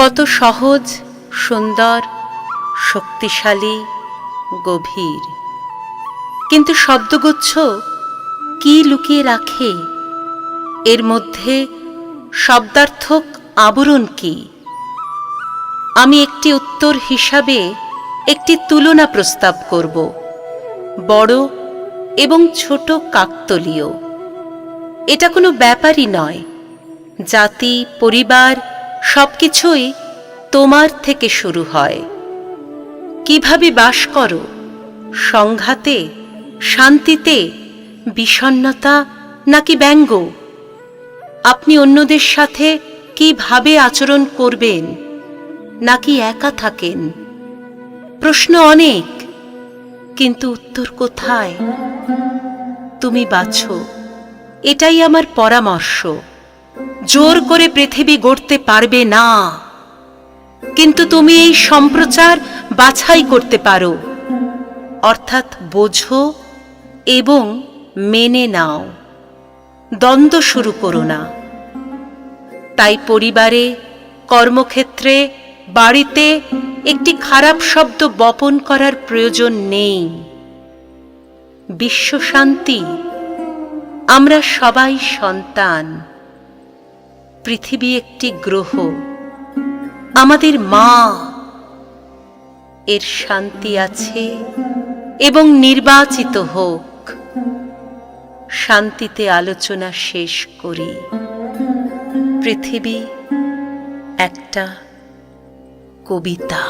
কত সহজ, সুন্দর, শক্তিশালী, গভীর। কিন্তু শব্দগুচ্ছ কি লুকিয়ে রাখে? এর মধ্যে শব্দার্থক আবরণ কি? আমি একটি উত্তর হিসাবে একটি তুলনা প্রস্তাব করব, বড় এবং ছোট কাকতলীয়। এটা কোনো ব্যাপারই নয়। জাতি, পরিবার সবকিছুই তোমার থেকে শুরু হয়। কীভাবে বাস করো? সংঘাতে? শান্তিতে? বিষণ্নতা নাকি ব্যঙ্গ? আপনি অন্যদের সাথে কীভাবে আচরণ করবেন? নাকি একা থাকেন? প্রশ্ন অনেক, কিন্তু উত্তর কোথায়? তুমি বাছো এটাই আমার পরামর্শ। জোর করে পৃথিবী গড়তে পারবে না। কিন্তু তুমি এই সম্প্রচার বাছাই করতে পারো। অর্থাৎ বোঝো এবং মেনে নাও। দ্বন্দ্ব শুরু করো না। তাই পরিবারে, কর্মক্ষেত্রে, বাড়িতে একটি খারাপ শব্দ বপন করার প্রয়োজন নেই। বিশ্বশান্তি আমরা সবাই সন্তান। পৃথিবী একটি গ্রহ। আমাদের মা এর শান্তি আছে এবং নির্বাচিত হোক। শান্তিতে আলোচনা শেষ করি। পৃথিবী একটা কবিতা।